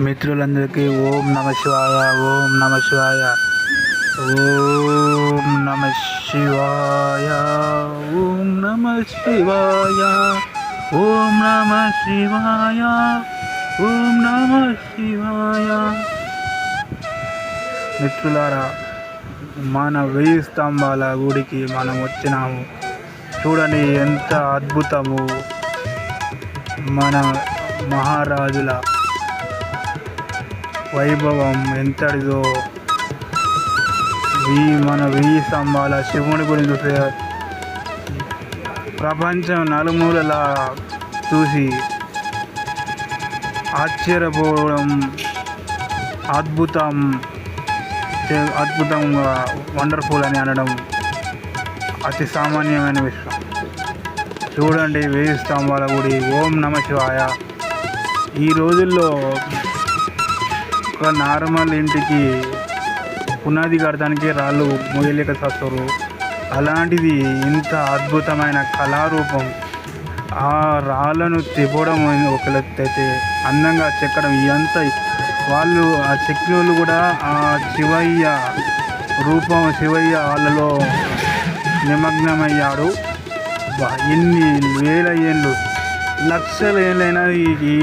మిత్రులందరికీ ఓం నమ శివాయ ఓం నమ శివాయ ఓం నమ శివాయ ఓం నమ శివాయ ఓం నమ శివాయ ఓం నమ శివాయ. మిత్రులారా మన వెయ్యి స్తంభాల గుడికి మనం వచ్చినాము. చూడండి ఎంత అద్భుతము. మన మహారాజుల వైభవం ఎంతటిదో. ఈ మన వెయ్యి స్తంభాల శివుని గురించి చూస్తే ప్రపంచం నలుమూలలా చూసి ఆశ్చర్యపోవడం అద్భుతం. అద్భుతంగా వండర్ఫుల్ అని అనడం అతి సామాన్యమైన విషయం. చూడండి వెయ్యి స్తంభాల గుడి. ఓం నమ శివాయ. ఈ రోజుల్లో ఒక నార్మల్ ఇంటికి పునాది కడటానికి రాళ్ళు మొయ్యలేక చస్తారు. అలాంటిది ఇంత అద్భుతమైన కళారూపం. ఆ రాళ్ళను తిప్పడం ఒక అందంగా చెక్కడం ఎంత వాళ్ళు ఆ చెక్కినోళ్ళు కూడా ఆ శివయ్య రూపం శివయ్య వాళ్ళలో నిమగ్నమయ్యాడు ఎన్ని వేల ఏళ్ళు లక్షల ఏళ్ళైనా ఈ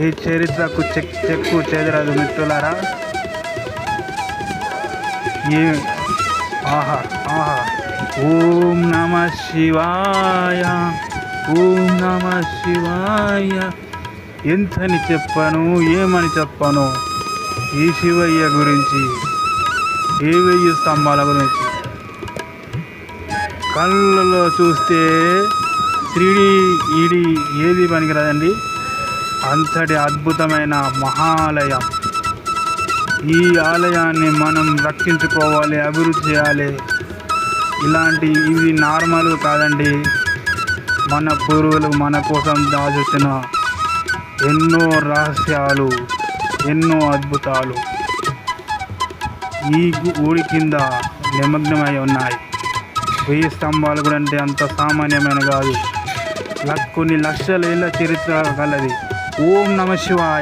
ఈ- చరిత్రకు చెక్ చెక్కు చెదరదు మిత్రులారా. ఏ ఆహా ఆహా. ఓం నమ శివాయ ఓం నమ శివాయ. ఎంతని చెప్పను ఏమని చెప్పను? ఈ శివయ్య గురించి ఏ వెయ్యి స్తంభాల గురించి? కళ్ళలో చూస్తే త్రీడీ ఈడీ ఏది పనికిరాదండి? అంతటి అద్భుతమైన మహాలయం. ఈ ఆలయాన్ని మనం రక్షించుకోవాలి అభివృద్ధి చేయాలి. ఇలాంటి ఇవి నార్మల్ కాదండి. మన పూర్వులు మన కోసం దాచుతున్న ఎన్నో రహస్యాలు ఎన్నో అద్భుతాలు ఈ ఊడి ఊరి కింద నిమగ్నమై ఉన్నాయి. వెయ్యి స్తంభాలు కూడా అంటే అంత సామాన్యమైన కాదు. లక్ కొన్ని లక్షల ఏళ్ళ చరిత్ర కలది ఓం నమ శివాయ